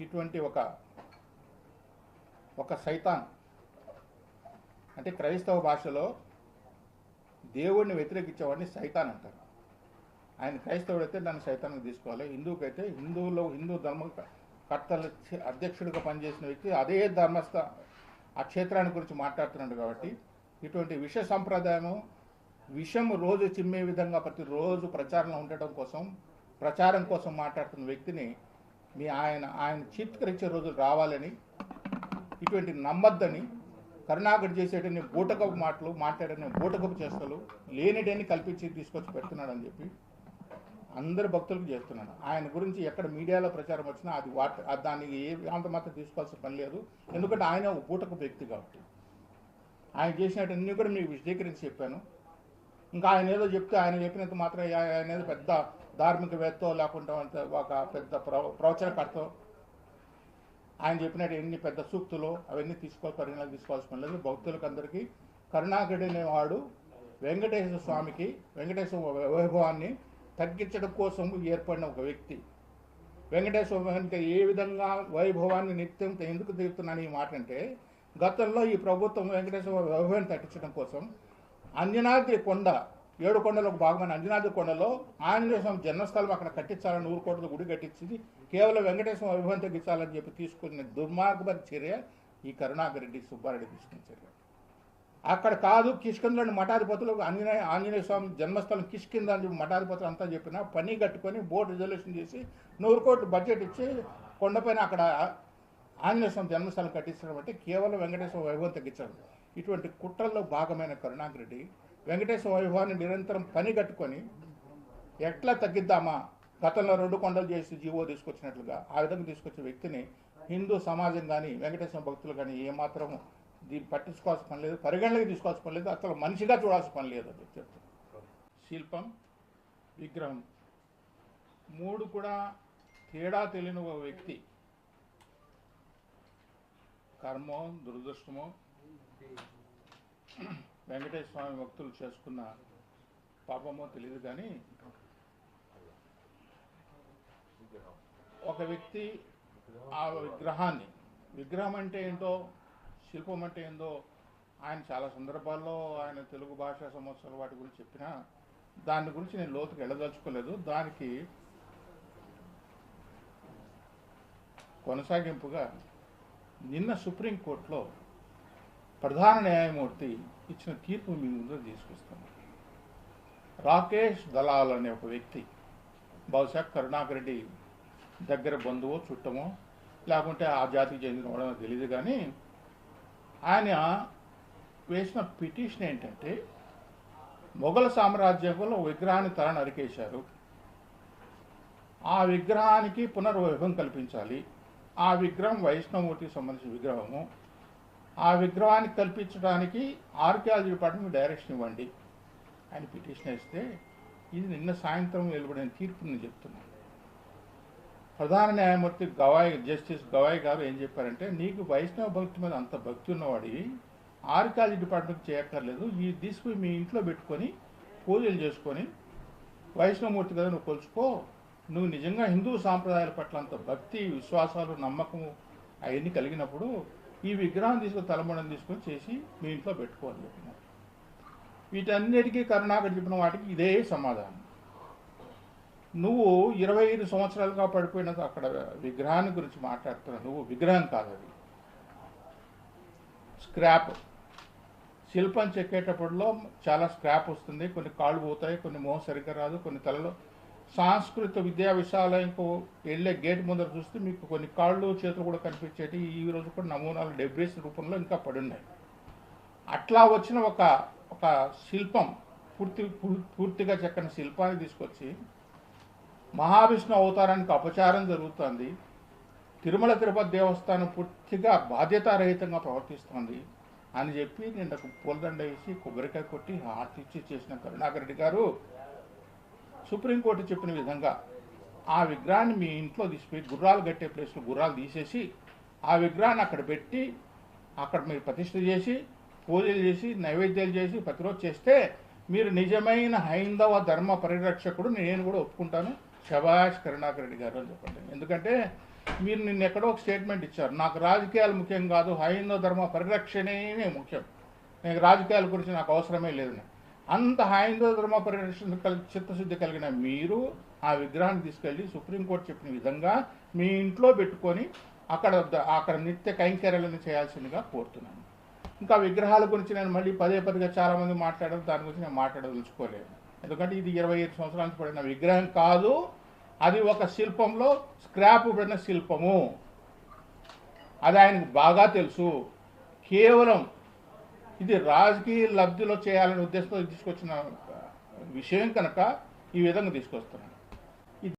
ఇటువంటి ఒక ఒక సైతాన్. అంటే క్రైస్తవ భాషలో దేవుడిని వ్యతిరేకించేవాడిని సైతాన్ అంటారు. ఆయన క్రైస్తవుడు అయితే దాన్ని సైతానికి తీసుకోవాలి. హిందూకైతే హిందువులో హిందూ ధర్మ కర్తల అధ్యక్షుడిగా పనిచేసిన వ్యక్తి అదే ధర్మస్థ ఆ క్షేత్రాన్ని గురించి మాట్లాడుతున్నాడు కాబట్టి ఇటువంటి విష సంప్రదాయము విషం రోజు చిమ్మే విధంగా ప్రతిరోజు ప్రచారంలో ఉండటం కోసం ప్రచారం కోసం మాట్లాడుతున్న వ్యక్తిని మీ ఆయన ఆయన చిత్కరించే రోజులు రావాలని ఇటువంటి నమ్మద్దని కరుణాకర్ చేసేటన్ని బూటకపు మాటలు మాట్లాడని బూటకపు చేస్తలు లేనిడని కల్పించి తీసుకొచ్చి పెడుతున్నాడని చెప్పి అందరు భక్తులకు చేస్తున్నాడు. ఆయన గురించి ఎక్కడ మీడియాలో ప్రచారం వచ్చినా అది వాట్ దానికి ఏ అంత మాత్రం తీసుకోవాల్సిన పని లేదు. ఎందుకంటే ఆయన ఒక బూటకపు వ్యక్తి కాబట్టి. ఆయన చేసినటన్నీ కూడా మీకు విశదీకరించి చెప్పాను. ఇంకా ఆయన ఏదో చెప్తే ఆయన చెప్పినంత మాత్రం ఆయన ఏదో పెద్ద ధార్మికవేత్తో లేకుండా ఒక పెద్ద ప్రవచనకర్త. ఆయన చెప్పినట్టు ఎన్ని పెద్ద సూక్తులు అవన్నీ తీసుకోవాలి పరిగణలోకి తీసుకోవాల్సిన పని లేదు. భక్తులకు అందరికీ కరుణాకరుడు అనేవాడు వెంకటేశ్వర స్వామికి వెంకటేశ్వర వైభవాన్ని తగ్గించడం కోసం ఏర్పడిన ఒక వ్యక్తి. వెంకటేశ్వర స్వామికి ఏ విధంగా వైభవాన్ని నిత్యం ఎందుకు తీరుతున్నాను ఈ మాట అంటే గతంలో ఈ ప్రభుత్వం వెంకటేశ్వర వైభవాన్ని తగ్గించడం కోసం అంజనాద్రి కొండ ఏడు ఒక భాగమైన అంజనాద్రి కొండలో ఆంజనేయ స్వామి జన్మస్థలం అక్కడ కట్టించాలని నూరు కోట్ల గుడి కట్టించింది. కేవలం వెంకటేశ్వర అభిమానం తగ్గించాలని చెప్పి తీసుకున్న దుర్మార్గపరి చర్య ఈ కరుణాకరెడ్డి సుబ్బారెడ్డి తీసుకున్న చర్య. అక్కడ కాదు కిష్కిందని మఠాధిపతులు ఆంజనేయ ఆంజనేయ స్వామి జన్మస్థలం కిష్కింద అని చెప్పి మఠాధిపతులు అంతా చెప్పిన పని కట్టుకొని బోర్డు రిజల్యూషన్ చేసి నూరు కోట్లు బడ్జెట్ ఇచ్చి కొండపైన అక్కడ ఆంజనేయ స్వామి జన్మస్థలం కట్టించడం అంటే కేవలం వెంకటేశ్వర వైభవం తగ్గించారు ఇటువంటి కుట్రల్లో భాగమైన కరుణాకరెడ్డి వెంకటేశ్వర వైభవాన్ని నిరంతరం పని కట్టుకొని ఎట్లా తగ్గిద్దామా? గతంలో రెండు కొండలు చేసి జీవో తీసుకొచ్చినట్లుగా ఆ విధంగా తీసుకొచ్చే వ్యక్తిని హిందూ సమాజం కానీ వెంకటేశ్వర భక్తులు కానీ ఏమాత్రం దీన్ని పట్టించుకోవాల్సిన పని లేదు పరిగణలోకి తీసుకోవాల్సిన పని లేదు అసలు మనిషిగా చూడాల్సిన పని లేదు అని చెప్తాను శిల్పం విగ్రహం మూడు కూడా తేడా తెలియని ఒక వ్యక్తి. కర్మో దురదృష్టమో వెంకటేశ్వర స్వామి భక్తులు చేసుకున్న పాపమో తెలియదు కానీ ఒక వ్యక్తి ఆ విగ్రహాన్ని విగ్రహం అంటే ఏంటో శిల్పం అంటే ఏందో ఆయన చాలా సందర్భాల్లో ఆయన తెలుగు భాషా సంవత్సరాల వాటి గురించి చెప్పినా దాని గురించి నేను లోతుకు వెళ్ళదలుచుకోలేదు. దానికి కొనసాగింపుగా నిన్న సుప్రీంకోర్టులో ప్రధాన న్యాయమూర్తి ఇచ్చిన తీర్పు మీ ముందు తీసుకొస్తాను. రాకేష్ దలాల్ అనే ఒక వ్యక్తి బహుశా కరుణాకర్ రెడ్డి దగ్గర బంధువో చుట్టమో లేకుంటే ఆ జాతికి చెందిన తెలియదు కానీ ఆయన వేసిన పిటిషన్ ఏంటంటే మొఘల సామ్రాజ్యంలో విగ్రహాన్ని తల నరికేశారు. ఆ విగ్రహానికి పునర్వైభవం కల్పించాలి. ఆ విగ్రహం వైష్ణవమూర్తికి సంబంధించిన విగ్రహము. ఆ విగ్రహాన్ని కల్పించడానికి ఆర్కియాలజీ డిపార్ట్మెంట్ డైరెక్షన్ ఇవ్వండి అని పిటిషన్ వేస్తే ఇది నిన్న సాయంత్రం వెలువడిన తీర్పు నేను చెప్తున్నాను. ప్రధాన న్యాయమూర్తి గవాయ్ జస్టిస్ గవాయ్ గారు ఏం చెప్పారంటే నీకు వైష్ణవ భక్తి మీద అంత భక్తి ఉన్నవాడివి ఆర్కియాలజీ డిపార్ట్మెంట్ చేయక్కర్లేదు ఈ తీసుకుని మీ ఇంట్లో పెట్టుకొని పూజలు చేసుకొని వైష్ణవమూర్తి కదా నువ్వు కొలుచుకో నువ్వు నిజంగా హిందూ సాంప్రదాయాల పట్ల అంత భక్తి విశ్వాసాలు నమ్మకము అవన్నీ కలిగినప్పుడు ఈ విగ్రహం తీసుకొని తలమడం తీసుకొని చేసి మీ ఇంట్లో పెట్టుకోవాలి చెప్పినారు. వీటన్నిటికీ కరుణాకర్ చెప్పిన వాటికి ఇదే సమాధానం. నువ్వు ఇరవై ఐదు సంవత్సరాలుగా పడిపోయిన అక్కడ విగ్రహాన్ని గురించి మాట్లాడుతున్నావు నువ్వు విగ్రహం కాదు అది. స్క్రాప్. శిల్పం చెక్కేటప్పుడులో చాలా స్క్రాప్ వస్తుంది కొన్ని కాళ్ళు పోతాయి కొన్ని మోహం సరిగ్గా రాదు కొన్ని తలలో సాంస్కృతిక విద్యా విశాలయంకు వెళ్ళే గేట్ ముందర చూస్తే మీకు కొన్ని కాళ్ళు చేతులు కూడా కనిపించేటి ఈ రోజు కూడా నమూనాలు డెబ్రీస్ రూపంలో ఇంకా పడి ఉన్నాయి అట్లా వచ్చిన ఒక ఒక శిల్పం పూర్తి పూర్తిగా చెక్కని శిల్పాన్ని తీసుకొచ్చి మహావిష్ణు అవతారానికి అపచారం జరుగుతుంది. తిరుమల తిరుపతి దేవస్థానం పూర్తిగా బాధ్యతారహితంగా ప్రవర్తిస్తుంది అని చెప్పి నేను పూలదండ వేసి కొబ్బరికాయ కొట్టి హార్ట్ ఇచ్చి చేసిన కరుణాకరెడ్డి గారు సుప్రీంకోర్టు చెప్పిన విధంగా ఆ విగ్రహాన్ని మీ ఇంట్లో తీసిపోయి గుర్రాలు కట్టే ప్లేస్లో గుర్రాలు తీసేసి ఆ విగ్రహాన్ని అక్కడ పెట్టి అక్కడ మీరు ప్రతిష్ఠ చేసి పూజలు చేసి నైవేద్యాలు చేసి ప్రతిరోజు చేస్తే మీరు నిజమైన హైందవ ధర్మ పరిరక్షకుడు నేను కూడా ఒప్పుకుంటాను. శభాష్ కరుణాకర్ రెడ్డి గారు అని చెప్పండి. ఎందుకంటే మీరు నిన్న ఎక్కడో ఒక స్టేట్మెంట్ ఇచ్చారు. నాకు రాజకీయాలు ముఖ్యం కాదు హైందవ ధర్మ పరిరక్షణే ముఖ్యం. నేను రాజకీయాల గురించి నాకు అవసరమే లేదు అంత హైందవ ధర్మ పరిరక్షణ చిత్తశుద్ధి కలిగిన మీరు ఆ విగ్రహాన్ని తీసుకెళ్ళి సుప్రీంకోర్టు చెప్పిన విధంగా మీ ఇంట్లో పెట్టుకొని అక్కడ అక్కడ నిత్య కైంకర్యాలను చేయాల్సిందిగా కోరుతున్నాను. ఇంకా విగ్రహాల గురించి నేను మళ్ళీ పదే పదిగా చాలామంది మాట్లాడడం దాని గురించి నేను మాట్లాడదలుచుకోలేదు. ఎందుకంటే ఇది ఇరవై ఐదు సంవత్సరాల నుంచి పడిన విగ్రహం కాదు అది ఒక శిల్పంలో స్క్రాప్ పడిన శిల్పము. అది ఆయనకు బాగా తెలుసు. కేవలం ఇది రాజకీయ లబ్ధిలో చేయాలనే ఉద్దేశంతో తీసుకొచ్చిన విషయం కనుక ఈ విధంగా తీసుకొస్తున్నాను.